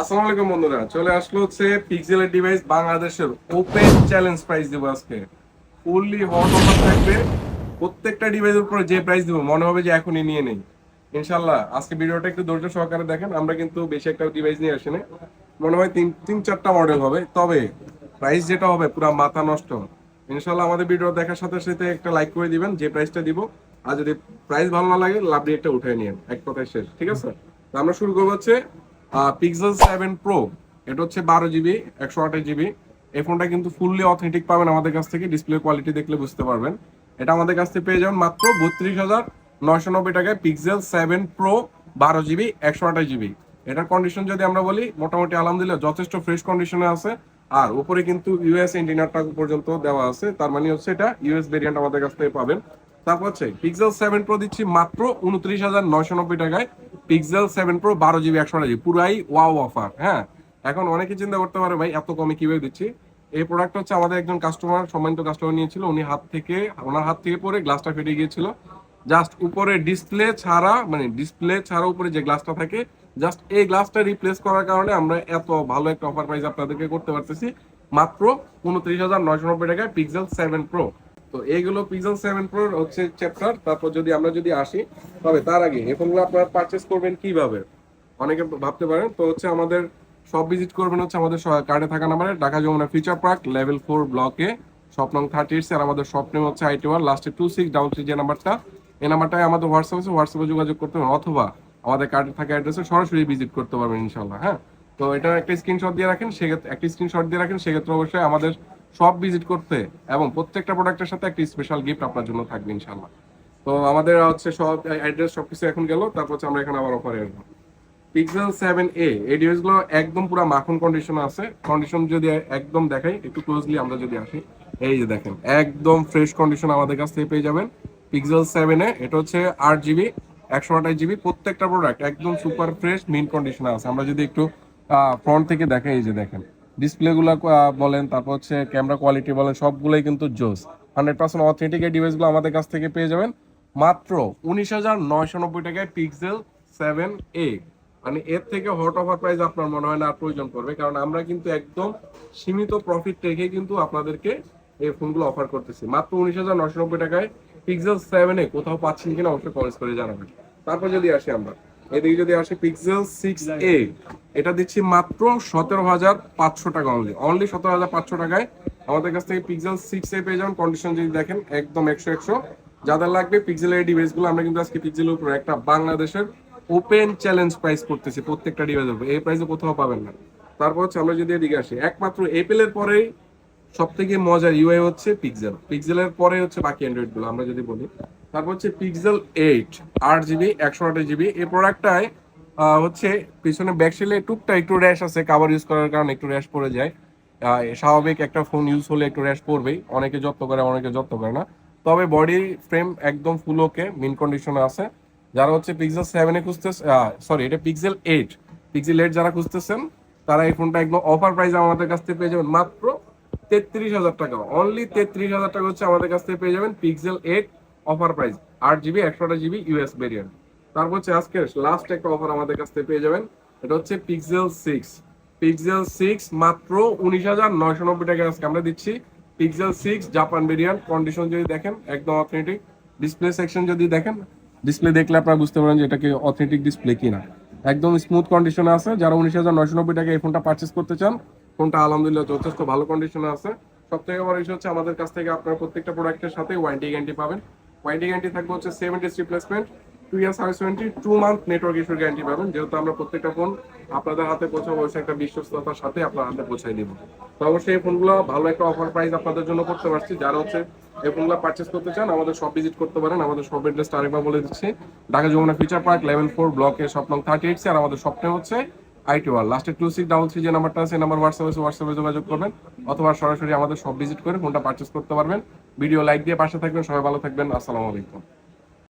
আসসালামু আলাইকুম বন্ধুরা, চলে আসলো হচ্ছে পিক্সেলের ডিভাইস বাংলাদেশের ওপেন চ্যালেঞ্জ প্রাইস দেবো আজকে। ফুললি হট অফার থাকবে, প্রত্যেকটা ডিভাইসের উপরে যে প্রাইস দেবো, মনে হবে যে এখনই নিয়ে নেই। ইনশাল্লাহ আজকে ভিডিওটা একটু ধৈর্য সহকারে দেখেন, আমরা কিন্তু বেশি একটা ডিভাইস নিয়ে আসিনি। মনে হয় তিন তিন চারটা মডেল হবে, তবে প্রাইস যেটা হবে পুরো মাথা নষ্ট। ইনশাল্লাহ আমাদের ভিডিও দেখার সাথে সাথে একটা লাইক করে দিবেন, যে প্রাইসটা দিব। আর যদি প্রাইস ভালো না লাগে, লাভ একটা উঠে নিন এক কথায় শেষ, ঠিক আছে? আমরা শুরু করব হচ্ছে পিক্সেল সেভেন প্রো এটা হচ্ছে বারো জিবি একশো আঠাশ জিবি এই ফোনটা কিন্তু ফুললি অথেন্টিক পাবেন আমাদের কাছ থেকে ডিসপ্লে কোয়ালিটি দেখলে বুঝতে পারবেন। এটা আমাদের কাছ থেকে পেয়ে যাবেন মাত্র বত্রিশ হাজার নয়শো নব্বই টাকায় পিক্সেল সেভেন প্রো বারো জিবি একশো আঠাশ জিবি এটার কন্ডিশন যদি আমরা বলি, মোটামুটি আলহামদুলিল্লাহ যথেষ্ট ফ্রেশ কন্ডিশনে আছে। আর উপরে কিন্তু ইউএস ইন্টিনারটা পর্যন্ত দেওয়া আছে, তার মানে হচ্ছে এটা ইউএস ভেরিয়েন্ট আমাদের কাছ থেকে পাবেন। তারপর হচ্ছে পিক্সেল সেভেন প্রো দিচ্ছি মাত্র উনত্রিশ হাজার নয়শো নব্বই টাকায়। পিক্সেল সেভেন প্রো বারো জিবি একশো আঠাশ জিবি পুরাই ওয়াও অফার হ্যাঁ? এখন অনেকে চিন্তা করতে পারে, ভাই, এত কমে কীভাবে দিচ্ছি? এই প্রোডাক্ট হচ্ছে আমাদের একজন কাস্টমার সম্মানিত কাস্টমার নিয়েছিল, উনি হাত থেকে, ওনার হাত থেকে পরে গ্লাসটা ফেটে গিয়েছিল। জাস্ট উপরে ডিসপ্লে ছাড়া মানে ডিসপ্লে ছাড়া উপরে যে গ্লাসটা থাকে জাস্ট এই গ্লাসটা রিপ্লেস করার কারণে আমরা এত ভালো একটা অফার প্রাইস আপনাদেরকে করতে পারতেছি। মাত্র উনত্রিশ হাজার নয়শো নব্বই টাকায় পিক্সেল সেভেন প্রো তো এইগুলো পিক্সেল সেভেন প্রো হচ্ছে চ্যাপ্টার তারপর যদি আমরা যদি আসি, তবে তার আগে এই ফোনগুলো আপনারা পারচেস করবেন কীভাবে? অনেকে ভাবতে পারেন, তো হচ্ছে আমাদের সব ভিজিট করবেন হচ্ছে আমাদের কার্ডে থাকা নাম্বারে Dhaka Jamuna future park level four ব্লকে শপ থার্টি এইট আর আমাদের শপ হচ্ছে আইটি ওয়ান লাস্টে টু সিক্স ডাবল থ্রি যে নাম্বারটা এই নাম্বারটায় আমাদের হোয়াটসঅ্যাপ আছে হোয়াটসঅ্যাপে যোগাযোগ করতে পারেন অথবা আমাদের কার্ডে থাকা অ্যাড্রেসে সরাসরি ভিজিট করতে পারবেন ইনশাল্লাহ হ্যাঁ? তো এটা একটা স্ক্রিনশট দিয়ে রাখেন, সেক্ষেত্রে একটা স্ক্রিনশট দিয়ে রাখেন, সেক্ষেত্রে অবশ্যই আমাদের সব ভিজিট করতে এবং প্রত্যেকটা প্রোডাক্টের সাথে একটা স্পেশাল গিফট আপনার জন্য থাকবে ইনশাল্লাহ তো আমাদের হচ্ছে সব অ্যাড্রেস সবকিছু এখন গেল, তারপর হচ্ছে আমরা এখানে আবার অফারে আসব। পিক্সেল সেভেন এ এই ডিভাইসগুলো একদম পুরো মাখন কন্ডিশন আছে। কন্ডিশন যদি একদম দেখাই, একটু ক্লোজলি আমরা যদি আসি, এই যে দেখেন, একদম ফ্রেশ কন্ডিশন আমাদের কাছ থেকে পেয়ে যাবেন। পিক্সেল সেভেন এ এটা হচ্ছে আট জিবি একশো আঠাশ জিবি প্রত্যেকটা প্রোডাক্ট একদম সুপার ফ্রেশ মিন কন্ডিশনে আছে। আমরা যদি একটু ফ্রন্ট থেকে দেখাই, এই যে দেখেন। ডিসপ্লে গুলা বলেন, তারপর হচ্ছে ক্যামেরা কোয়ালিটি বলেন, সবগুলোই কিন্তু জোস। হান্ড্রেড পার্সেন্ট অথেন্টিক এই ডিভাইসগুলো আমাদের কাছ থেকে পেয়ে যাবেন। মাত্র উনিশ হাজার নয়শো নব্বই টাকায় পিক্সেল সেভেন এ মানে এর থেকে হট অফার প্রাইস আপনার মনে হয় না প্রয়োজন পড়বে, কারণ আমরা কিন্তু একদম সীমিত প্রফিট রেখে কিন্তু আপনাদেরকে এই ফোনগুলো অফার করতেছি। মাত্র উনিশ হাজার নয়শো নব্বই টাকায় পিক্সেল সেভেন এ কোথাও পাচ্ছেন কিনা অবশ্যই কমেন্ট করে জানাবেন। তারপর যদি আসি আমরা। এদিকে যদি আসি পিক্সেল সিক্স এ এটা দিচ্ছি মাত্র সতেরো হাজার পাঁচশো টাকা অনলি অনলি সতেরো হাজার পাঁচশো টাকায় আমাদের কাছ থেকে পিক্সেল সিক্স এ পেয়ে যাবেন। কন্ডিশন যদি দেখেন, একদম একশো একশো। যাদের লাগবে পিক্সেলের ডিভাইসগুলো আমরা কিন্তু আজকে পিক্সেলের উপর একটা বাংলাদেশের ওপেন চ্যালেঞ্জ প্রাইস করতেছি প্রত্যেকটা ডিভাইসের উপর। এই প্রাইসে কোথাও পাবেন না। তারপর হচ্ছে আমরা যদি এদিকে আসি, একমাত্র এপেলের পরেই সব থেকে মজার ইউআই হচ্ছে পিক্সেল পিক্সেলের পরে হচ্ছে বাকি অ্যান্ড্রয়েডগুলো আমরা যদি বলি। তারপর হচ্ছে পিক্সেল এইট আট জিবি একশো আঠাশ জিবি এই প্রোডাক্টটায় হচ্ছে পিছনে ব্যাকসেলে টুকটা একটু র্যাশ আছে কাভার ইউজ করার কারণে একটু র্যাশ পড়ে যায়। স্বাভাবিক একটা ফোন ইউজ হলে একটু র্যাশ পড়বেই। অনেকে যত্ন করে, অনেকে যত্ন করে না। তবে বডি ফ্রেম একদম ফুল ওকে মিন কন্ডিশনে আছে। যারা হচ্ছে পিক্সেল সেভেনে খুঁজতেছে সরি এটা পিক্সেল এইট পিক্সেল এইট যারা খুঁজতেছেন, তারা এই ফোনটা একদম অফার প্রাইস আমাদের কাছ থেকে পেয়ে যাবেন। মাত্র তেত্রিশ হাজার টাকা। অনলি তেত্রিশ হাজার টাকা হচ্ছে আমাদের কাছ থেকে পেয়ে যাবেন পিক্সেল এইট অফার প্রাইস আট জিবি একশো আঠাশ জিবি ইউএস ভেরিয়েন্ট তারপর হচ্ছে আজকে লাস্ট একটা অফার আমাদের কাছ থেকে পেয়ে যাবেন, এটা হচ্ছে পিক্সেল সিক্স পিক্সেল সিক্স মাত্র উনিশ হাজার নয়শো নব্বই টাকা আজকে আমরা দিচ্ছি। Pixel six Japan variant condition যদি দেখেন, একদম অথেন্টিক ডিসপ্লে সেকশন যদি দেখেন ডিসপ্লে দেখলে আপনারা বুঝতে পারেন যে এটা কি অথেন্টিক ডিসপ্লে কিনা। একদম স্মুথ কন্ডিশনে আছে। যারা উনিশ হাজার নয়শো নব্বই টাকা এই ফোনটা পারচেস করতে চান ফোনটা আলহামদুলিল্লাহ যথেষ্ট ভালো কন্ডিশনে আছে। সব থেকে বড় ইস্যু হচ্ছে আমাদের কাছ থেকে আপনার প্রত্যেকটা প্রোডাক্টের সাথে ওয়ারেন্টি গ্যারান্টি পাবেন। ওয়ারেন্টি গ্যারান্টি থাকবে হচ্ছে seven days replacement two year service warranty two month network ইস্যুর গ্যারান্টি পাবেন। যেহেতু আমরা প্রত্যেকটা ফোন আপনাদের হাতে পৌঁছাবো অবশ্যই একটা বিশ্বস্ততার সাথে আপনার হাতে পৌঁছাই দিব তো অবশ্যই এই ফোনগুলো ভালো একটা অফার প্রাইস আপনাদের জন্য করতে পারছি। যারা হচ্ছে এই ফোনগুলো পারচেস করতে চান, আমাদের সব ভিজিট করতে পারেন। আমাদের সব অ্যাড্রেসটা আরেকবার বলে দিচ্ছি। Dhaka Jamuna future park level four ব্লকে শপ নং থার্টি এইট আর আমাদের স্বপ্নে হচ্ছে IT one two six double three যে নাম্বারটা আছে নাম্বার হোয়াটসঅ্যাপ আছে হোয়াটসঅ্যাপে যোগাযোগ করবেন, অথবা সরাসরি আমাদের সব ভিজিট করে ফোনটা পারচেস করতে পারবেন। ভিডিও লাইক দিয়ে পাশে থাকবেন, সবাই ভালো থাকবেন, আসসালামু আলাইকুম।